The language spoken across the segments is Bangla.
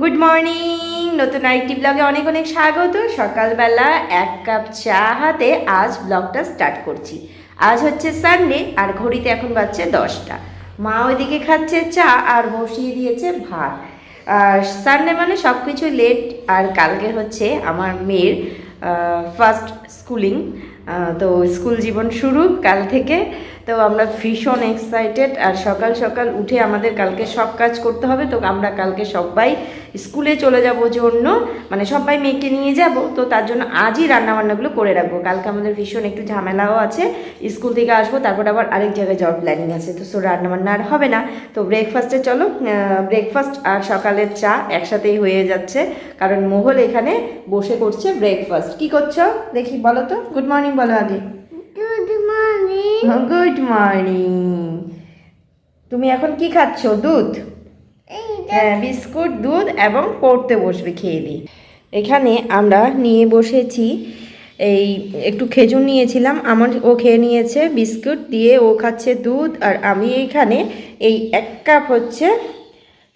গুড মর্নিং নতুন আরেকটি ব্লগে অনেক অনেক স্বাগত। সকালবেলা এক কাপ চা হাতে আজ ব্লগটা স্টার্ট করছি। আজ হচ্ছে সানডে আর ঘড়িতে এখন বাজছে দশটা। মা ওইদিকে খাচ্ছে চা আর বসিয়ে দিয়েছে ভাত। আর সানডে মানে সব কিছু লেট আর কালকে হচ্ছে আমার মেয়ের ফার্স্ট স্কুলিং তো স্কুল জীবন শুরু কাল থেকে। তো আমরা ভীষণ এক্সাইটেড আর সকাল সকাল উঠে আমাদের কালকে সব কাজ করতে হবে। তো আমরা কালকে সবাই স্কুলে চলে যাব জন্য মানে সবাই মেয়েকে নিয়ে যাব। তো তার জন্য আজই রান্নাবান্নাগুলো করে রাখব। কালকে আমাদের ভীষণ একটু ঝামেলাও আছে। স্কুল থেকে আসব, তারপর আবার আরেক জায়গায় জব প্ল্যানিং আছে। তো সো রান্নাবান্না আর হবে না। তো ব্রেকফাস্টে চলো ব্রেকফাস্ট আর সকালের চা একসাথেই হয়ে যাচ্ছে। কারণ মোহল এখানে বসে করছে ব্রেকফাস্ট কি করছ? দেখি বলো তো। গুড মর্নিং বলো আগে। মর্নিং গুড মর্নিং তুমি এখন কি খাচ্ছ? দুধ? হ্যাঁ বিস্কুট দুধ এবং পড়তে বসবে খেয়ে দিই এখানে আমরা নিয়ে বসেছি এই একটু খেজুর নিয়েছিলাম। আমার ও খেয়ে নিয়েছে বিস্কুট দিয়ে ও খাচ্ছে দুধ। আর আমি এইখানে এই এক কাপ হচ্ছে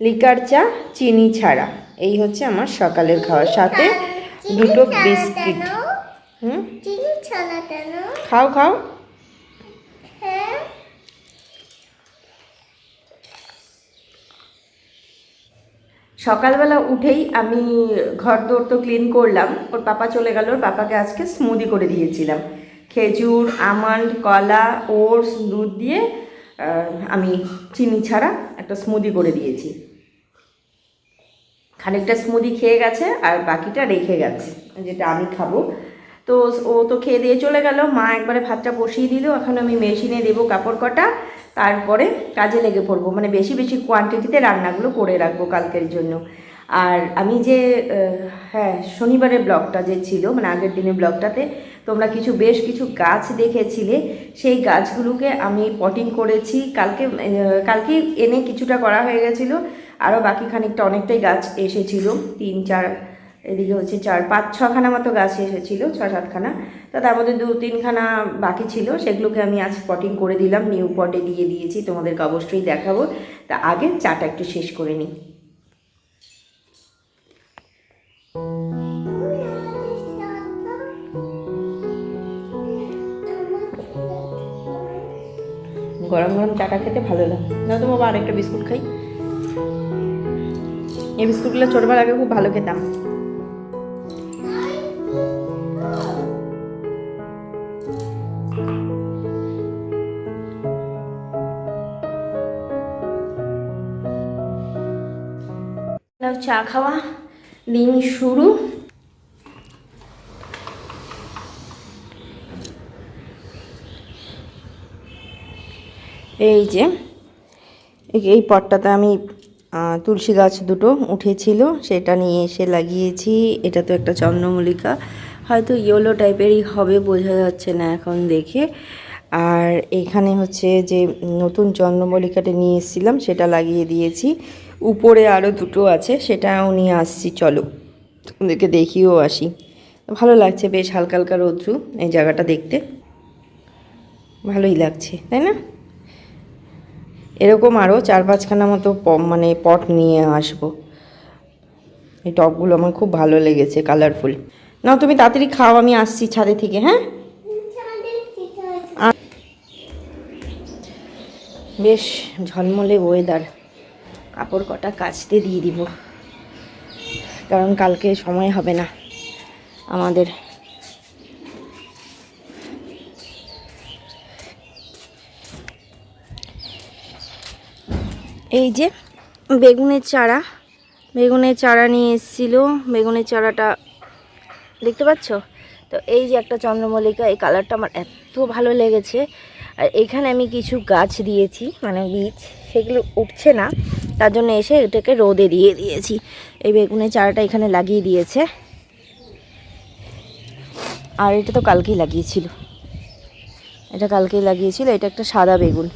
লিকার চা চিনি ছাড়া। এই হচ্ছে আমার সকালের খাওয়ার সাথে দুটো বিস্কিট। হুম? খাও খাও হ্যাঁ সকালবেলা উঠেই আমি ঘর দৌড় তো ক্লিন করলাম। ওর পাপা চলে গেল, ওর পাপাকে আজকে স্মুদি করে দিয়েছিলাম। খেজুর, আমন্ড, কলা, ওটস, দুধ দিয়ে আমি চিনি ছাড়া একটা স্মুদি করে দিয়েছি। খানিকটা স্মুদি খেয়ে গেছে আর বাকিটা রেখে গেছে, যেটা আমি খাব। তো ও তো খেয়ে দিয়ে চলে গেল, মা একবারে ভাতটা বসিয়ে দিল, এখন আমি মেশিনে দেবো কাপড় কটা। তারপরে কাজে লেগে পড়ব। মানে বেশি বেশি কোয়ান্টিটিতে রান্নাগুলো করে রাখব কালকের জন্য। আর আমি যে হ্যাঁ শনিবারের ব্লগটা যে ছিল মানে আগের দিনের ব্লগটাতে, তোমরা কিছু, বেশ কিছু গাছ দেখেছিলে। সেই গাছগুলোকে আমি পটিং করেছি। কালকে কালকে এনে কিছুটা করা হয়ে গেছিল। আরও বাকি খানিকটা অনেকটাই গাছ এসেছিল। তিন, চার এদিকে হচ্ছে চার, পাঁচ, ছখানা মতো গাছ এসেছিল ছ সাতখানা। তো তার মধ্যে দু, তিনখানা বাকি ছিল, সেগুলোকে আমি আজ পটিং করে দিলাম নিউ পটে দিয়ে দিয়েছি তোমাদেরকে অবশ্যই দেখাবো। তা আগে চাটা একটু শেষ করে নিই। গরম গরম চাটা খেতে ভালো লাগে। না তো বাবা, আরেকটা বিস্কুট খাই। এই বিস্কুটগুলো ছোটবেলা আগে খুব ভালো খেতাম। চা খাওয়া, দিন শুরু। এই যে, এই- পটটাতে আমি তুলসী গাছ দুটো উঠেছিল, সেটা নিয়ে এসে লাগিয়েছি। এটা তো একটা চন্দ্রমল্লিকা। হয়তো ইয়েলো টাইপেরই হবে, বোঝা যাচ্ছে না এখন দেখে। আর এখানে হচ্ছে যে, নতুন চন্দ্রমল্লিকাটা নিয়ে এসেছিলাম, সেটা লাগিয়ে দিয়েছি। উপরে আরও দুটো আছে সেটাও নিয়ে আসছি, চলো। ওদেরকে দেখিও আসি। ভালো লাগছে, বেশ হালকা হালকা রৌদ্রু এই জায়গাটা দেখতে। ভালোই লাগছে, তাই না? এরকম আরও চার পাঁচখানা মতো মানে পট নিয়ে আসব। এই টপগুলো আমার খুব ভালো লেগেছে, কালারফুল। না তুমি তাড়াতাড়ি খাও, আমি আসছি ছাদে থেকে হ্যাঁ? বেশ ঝলমলে ওয়েদার কাপড় কটা কাচতে দিয়ে দিব। কারণ কালকে সময় হবে না আমাদের। এই যে বেগুনের চারা বেগুনের চারা নিয়ে এসেছিল। বেগুনের চারাটা দেখতে পাচ্ছ? তো এই যে একটা চন্দ্রমল্লিকা, এই কালারটা আমার এত ভালো লেগেছে। আর এখানে আমি কিছু গাছ দিয়েছি মানে বীজ, সেগুলো উঠছে না। তার জন্য এসে এটাকে রোদে দিয়ে দিয়েছি। এই বেগুনের চারাটা এখানে লাগিয়ে দিয়েছে। আর এটা তো কালকেই লাগিয়েছিল। এটা কালকেই লাগিয়েছিল, এটা একটা সাদা বেগুন।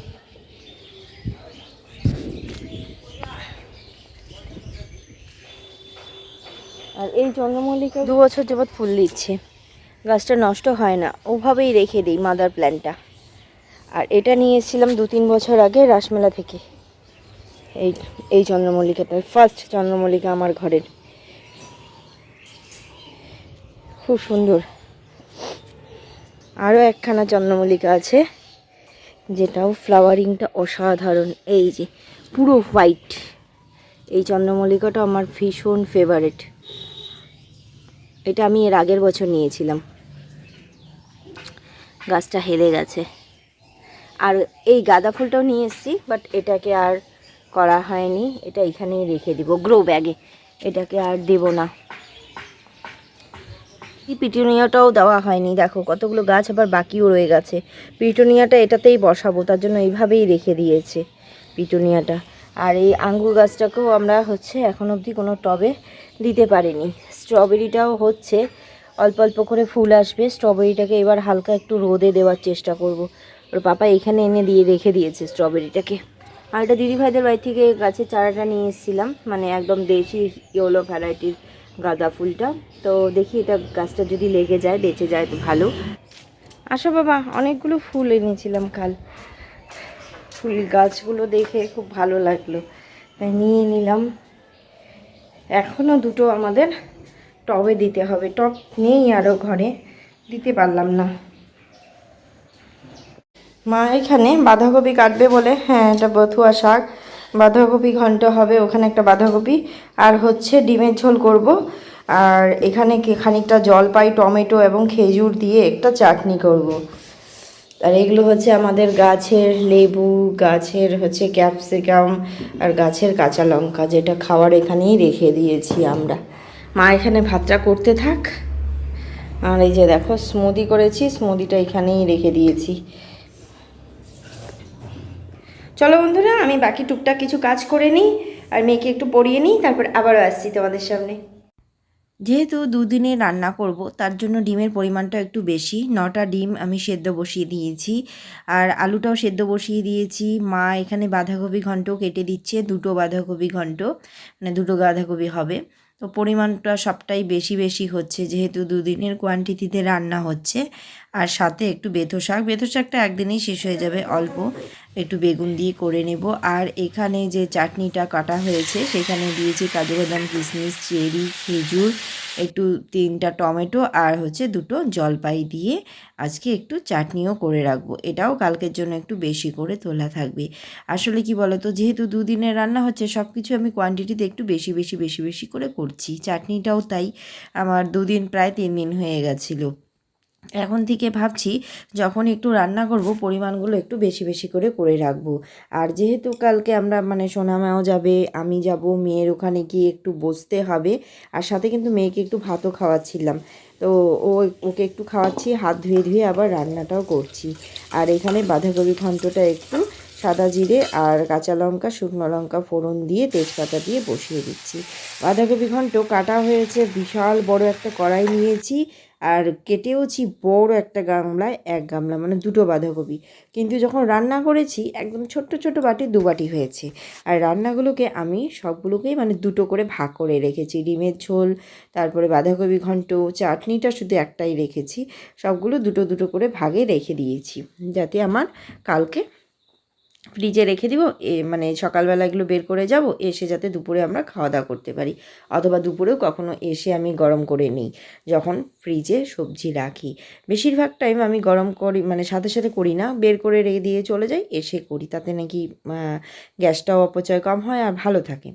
আর এই চন্দ্রমল্লিকা দু বছর যাবৎ ফুল দিচ্ছে। গাছটা নষ্ট হয় না, ওভাবেই রেখে দিই মাদার প্ল্যান্টটা। আর এটা নিয়ে এসেছিলাম দু তিন বছর আগে রাসমেলা থেকে। এই এই চন্দ্রমল্লিকাটা ফার্স্ট চন্দ্রমল্লিকা আমার ঘরের। খুব সুন্দর। আরও একখানা চন্দ্রমল্লিকা আছে, যেটাও ফ্লাওয়ারিংটা অসাধারণ। এই যে, পুরো হোয়াইট এই চন্দ্রমল্লিকাটা আমার ভীষণ ফেভারেট এটা আমি এর আগের বছর নিয়েছিলাম। গাছটা হেলে গেছে। আর এই গাঁদা ফুলটাও নিয়ে এসেছি বাট এটাকে আর করা হয়নি, এটা এখানেই রেখে দিব গ্রো ব্যাগে এটাকে আর দেব না। পিটুনিয়াটাও দেওয়া হয়নি, দেখো কতগুলো গাছ আবার বাকিও রয়ে গেছে। পিটুনিয়াটা এটাতেই বসাবো, তার জন্য এইভাবেই রেখে দিয়েছে পিটুনিয়াটা। আর এই আঙ্গুর গাছটাকেও আমরা হচ্ছে এখন অবধি কোনো টবে দিতে পারিনি। স্ট্রবেরিটাও হচ্ছে, অল্প অল্প করে ফুল আসবে, স্ট্রবেরিটাকে এবার হালকা একটু রোদে দেওয়ার চেষ্টা করব। ওর পাপা এখানে এনে দিয়ে রেখে দিয়েছে স্ট্রবেরিটাকে। আর এটা দিদিভাইদের বাড়ি থেকে গাছের চারাটা নিয়ে এসেছিলাম মানে একদম দেশি ইয়েলো ভ্যারাইটির গাঁদা ফুলটা। তো দেখি এটা গাছটা যদি লেগে যায়, বেঁচে যায় তো ভালো। আসো বাবা, অনেকগুলো ফুল এনেছিলাম কাল। ফুল গাছগুলো দেখে খুব ভালো লাগল। তাই নিয়ে নিলাম। এখনও দুটো আমাদের টবে দিতে হবে। টব নেই আরও ঘরে, দিতে পারলাম না। মা এখানে বাঁধাকপি কাটবে বলে হ্যাঁ এটা বথুয়া শাক। বাঁধাকপি ঘন্ট হবে, ওখানে একটা বাঁধাকপি। আর হচ্ছে ডিমের ঝোল করব। আর এখানে খানিকটা জলপাই টমেটো এবং খেজুর দিয়ে একটা চাটনি করব। আর এগুলো হচ্ছে আমাদের গাছের লেবু, গাছের হচ্ছে ক্যাপসিকাম, আর গাছের কাঁচা লঙ্কা, যেটা খাওয়ার এখানেই রেখে দিয়েছি আমরা। মা এখানে ভাতটা করতে থাক। আর এই যে দেখো স্মুদি করেছি স্মুদিটা এখানেই রেখে দিয়েছি। চলো বন্ধুরা, আমি বাকি টুকটাক কিছু কাজ করে নিই আর মেয়েকে একটু পড়িয়ে নিই, তারপর আবারও আসছি তোমাদের সামনে। যেহেতু দুদিনে রান্না করব, তার জন্য ডিমের পরিমাণটা একটু বেশি। নটা ডিম আমি সেদ্ধ বসিয়ে দিয়েছি। আর আলুটাও সেদ্ধ বসিয়ে দিয়েছি। মা এখানে বাঁধাকপি ঘন্ট কেটে দিচ্ছে, দুটো বাঁধাকপি ঘন্ট মানে দুটো বাঁধাকপি হবে। তো পরিমাণটা সবটাই বেশি বেশি হচ্ছে, যেহেতু দুদিনের কোয়ান্টিটিতে রান্না হচ্ছে। আর সাথে একটু বেথো শাক। বেথো শাকটা একদিনেই শেষ হয়ে যাবে, অল্প একটু বেগুন দিয়ে করে নেব। আর এখানে যে চাটনিটা কাটা হয়েছে, সেখানে দিয়েছি কাজু বাদাম, কিশমিশ, চেরি, খেজুর, একটু তিনটা টমেটো আর হচ্ছে দুটো জলপাই দিয়ে আজকে একটু চাটনিও করে রাখব। এটাও কালকের জন্য একটু বেশি করে তোলা থাকবে। আসলে কি বলতো, যেহেতু দুদিনের রান্না হচ্ছে সব কিছু আমি কোয়ান্টিটিতে একটু বেশি বেশি বেশি বেশি করে করছি। চাটনিটাও তাই, আমার দুদিন প্রায় তিন দিন হয়ে গেছিল। এখন থেকে ভাবছি যখন একটু রান্না করব, পরিমাণগুলো একটু বেশি বেশি করে করে রাখব। আর যেহেতু কালকে আমরা মানে সোনামাও যাবে, আমি যাব, মেয়ের ওখানে গিয়ে একটু বসতে হবে, আর সাথে কিন্তু মেয়েকে একটু ভাতও খাওয়াচ্ছিলাম। তো ও ওকে একটু খাওয়াচ্ছি, হাত ধুয়ে ধুয়ে আবার রান্নাটাও করছি। আর এখানে বাঁধাকপি ঘন্টটা একটু সাদা জিরে আর কাঁচা লঙ্কা, শুকনো লঙ্কা ফোড়ন দিয়ে তেজপাতা দিয়ে বসিয়ে দিচ্ছি। বাঁধাকপি ঘন্ট কাটা হয়েছে, বিশাল বড় একটা কড়াই নিয়েছি। আর কেটেওছি বড় একটা গামলায় এক গামলা মানে দুটো বাঁধাকপি। কিন্তু যখন রান্না করেছি, একদম ছোট্ট ছোট বাটি, দু বাটি হয়েছে। আর রান্নাগুলোকে আমি সবগুলোকেই মানে দুটো করে ভাগ করে রেখেছি। ডিমের ঝোল, তারপরে বাঁধাকপি ঘন্ট, চাটনিটা শুধু একটাই রেখেছি। সবগুলো দুটো দুটো করে ভাগে রেখে দিয়েছি, যাতে আমার কালকে ফ্রিজে রেখে দিব, এ মানে সকালবেলা এগুলো বের করে যাব, এসে যাতে দুপুরে আমরা খাওয়া দাওয়া করতে পারি। অথবা দুপুরেও কখনো এসে আমি গরম করে নিই, যখন ফ্রিজে সবজি রাখি। বেশিরভাগ টাইম আমি গরম করি মানে সাথে সাথে করি না, বের করে রেখে দিয়ে চলে যাই, এসে করি। তাতে নাকি গ্যাসটাও অপচয় কম হয় আর ভালো থাকে।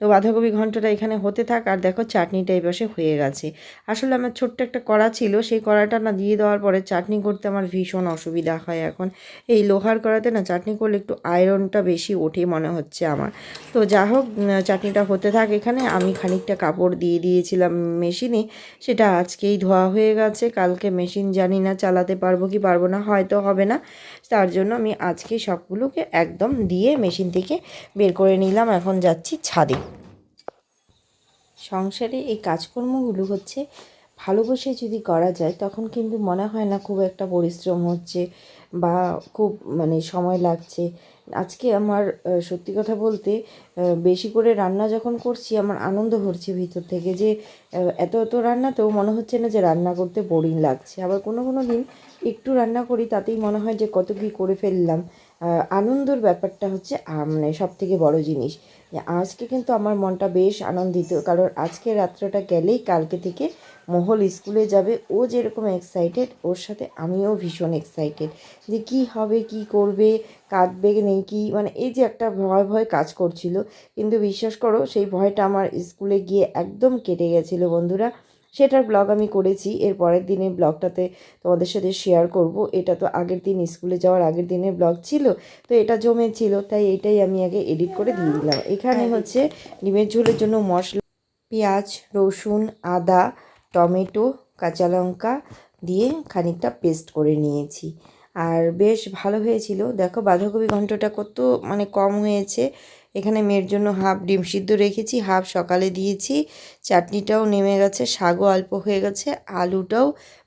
তো বাঁধাকপি ঘন্টটা এখানে হতে থাক, আর দেখো চাটনিটা এই পাশে হয়ে গেছে। আসলে আমার ছোট্ট একটা কড়া ছিল, সেই কড়াটা না দিয়ে দেওয়ার পরে চাটনি করতে আমার ভীষণ অসুবিধা হয় এখন। এই লোহার কড়াতে না চাটনি করলে একটু আয়রনটা বেশি ওঠে মনে হচ্ছে আমার। তো যা হোক চাটনিটা হতে থাক এখানে। আমি খানিকটা কাপড় দিয়ে দিয়েছিলাম মেশিনে, সেটা আজকেই ধোয়া হয়ে গেছে। কালকে মেশিন জানি না চালাতে পারব কি পারব না, হয়তো হবে না। তার জন্য আমি আজকে সবগুলোকে একদম দিয়ে মেশিন থেকে বের করে নিলাম। এখন যাচ্ছি ছাদে। সংসারে এই কাজকর্মগুলো হচ্ছে ভালোবেসে যদি করা যায়, তখন কিন্তু মনে হয় না খুব একটা পরিশ্রম হচ্ছে বা খুব মানে সময় লাগছে। আজকে আমার সত্যি কথা বলতে বেশি করে রান্না যখন করছি, আমার আনন্দ হচ্ছে ভিতর থেকে যে এত এত রান্নাতেও মনে হচ্ছে না যে রান্না করতে বোরিং লাগছে। আবার কোনো কোনো দিন একটু রান্না করি, তাতেই মনে হয় যে কত কী করে ফেললাম। আনন্দর ব্যাপারটা হচ্ছে মানে সব থেকে বড় জিনিস। আজকে কিন্তু আমার মনটা বেশ আনন্দিত, কারণ আজকে রাত্রটা গেলেই কালকে থেকে মহল স্কুলে যাবে। ও যেরকম এক্সাইটেড ওর সাথে আমিও ভীষণ এক্সাইটেড যে কি হবে, কি করবে, কাঁদবে নেই, কি মানে এই যে একটা ভয় ভয় কাজ করছিল। কিন্তু বিশ্বাস করো, সেই ভয়টা আমার স্কুলে গিয়ে একদম কেটে গেছিল বন্ধুরা। সেটার ব্লগ আমি করেছি। এর পরের দিনে ব্লগটাতে তোমাদের সাথে শেয়ার করব। এটা তো আগের দিন স্কুলে যাওয়ার আগের দিনের ব্লগ ছিল তো এটা জমেছিল তাই এটাই আমি আগে এডিট করে দিয়ে দিলাম। এখানে হচ্ছে ডিমের ঝোলের জন্য মশলা পেঁয়াজ রসুন আদা টমেটো কাঁচা লঙ্কা দিয়ে খানিকটা পেস্ট করে নিয়েছি। আর বেশ ভালো হয়েছিল। দেখো বাঁধাকপি ঘন্টটা কত মানে কম হয়েছে। এখানে মেয়ের জন্য হাফ ডিম সিদ্ধ রেখেছি, হাফ সকালে দিয়েছি। চাটনিটাও নেমে গেছে শাগও অল্প হয়ে গেছে, আলুটাও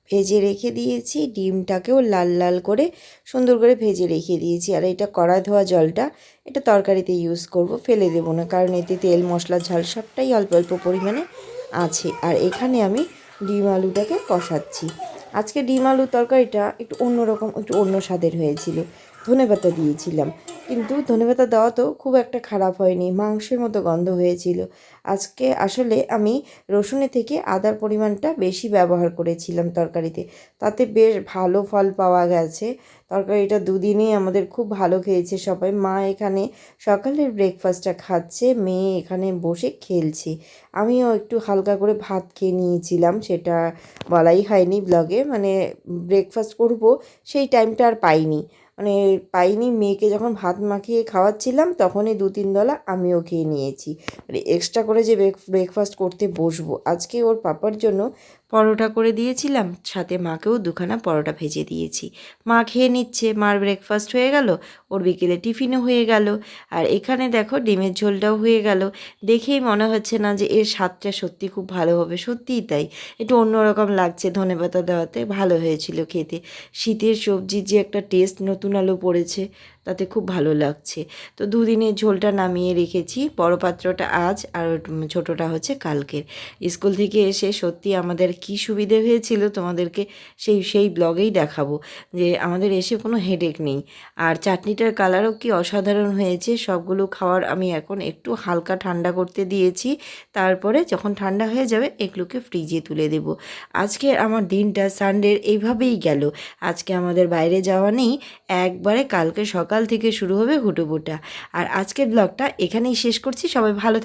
ভেজে রেখে দিয়েছি, ডিমটাকেও লাল লাল করে সুন্দর করে ভেজে রেখে দিয়েছি। আর এটা কড়া ধোয়া জলটা, এটা তরকারিতে ইউজ করব, ফেলে দেবো না, কারণ এতে তেল, মশলা, ঝাল সবটাই অল্প অল্প পরিমাণে আছে। আর এখানে আমি ডিম আলুটাকে কষাচ্ছি। আজকে ডিম আলুর তরকারিটা একটু অন্যরকম, একটু অন্য স্বাদের হয়েছিল, ধনেপাতা দিয়েছিলাম। কিন্তু ধনেপাতা দেওয়া তো খুব একটা খারাপ হয়নি, মাংসের মতো গন্ধ হয়েছিল। আজকে আসলে আমি রসুনের থেকে আদার পরিমাণটা বেশি ব্যবহার করেছিলাম তরকারিতে। তাতে বেশ ভালো ফল পাওয়া গেছে। তরকারিটা দুদিনই আমাদের খুব ভালো খেয়েছে সবাই। মা এখানে সকালের ব্রেকফাস্টটা খাচ্ছে, মেয়ে এখানে বসে খেলছে। আমিও একটু হালকা করে ভাত খেয়ে নিয়েছিলাম, সেটা বলাই হয়নি ব্লগে মানে ব্রেকফাস্ট করব সেই টাইমটা আর পাইনি। মানে পাইনি, মেয়েকে যখন ভাত মাখিয়ে খাওয়াচ্ছিলাম তখনই দু তিন দলা আমিও খেয়ে নিয়েছি। মানে এক্সট্রা করে যে ব্রেকফাস্ট করতে বসবো, আজকে ওর পাপার জন্য পরোটা করে দিয়েছিলাম, সাথে মাকেও দুখানা পরোটা ভেজে দিয়েছি। মা খেয়ে নিচ্ছে, মার ব্রেকফাস্ট হয়ে গেল, ওর বিকেলে টিফিনও হয়ে গেল। আর এখানে দেখো, ডিমের ঝোলটাও হয়ে গেল। দেখেই মনে হচ্ছে না যে এর স্বাদটা সত্যি খুব ভালো হবে, সত্যিই তাই। একটু অন্যরকম লাগছে ধনেপাতা দেওয়াতে, ভালো হয়েছিল খেতে। শীতের সবজির যে একটা টেস্ট নতুন আলু পড়েছে। তাতে খুব ভালো লাগছে। তো দুদিনের ঝোলটা নামিয়ে রেখেছি। বড় পাত্রটা আজ আর ছোটোটা হচ্ছে কালকের। স্কুল থেকে এসে সত্যি আমাদের কি সুবিধে হয়েছিল তোমাদেরকে সেই সেই ব্লগেই দেখাবো। যে আমাদের এসে কোনো হেডেক নেই। আর চাটনিটার কালারও কি অসাধারণ হয়েছে, সবগুলো খাওয়ার আমি এখন একটু হালকা ঠান্ডা করতে দিয়েছি। তারপরে যখন ঠান্ডা হয়ে যাবে এগুলোকে ফ্রিজে তুলে দেব। আজকে আমার দিনটা সানডের এইভাবেই গেল। আজকে আমাদের বাইরে যাওয়া নেই। একবারে কালকে সকাল থেকে শুরু হবে হুটোপুটা। আর আজকের ব্লগটা এখানেই শেষ করছি। সবাই ভালো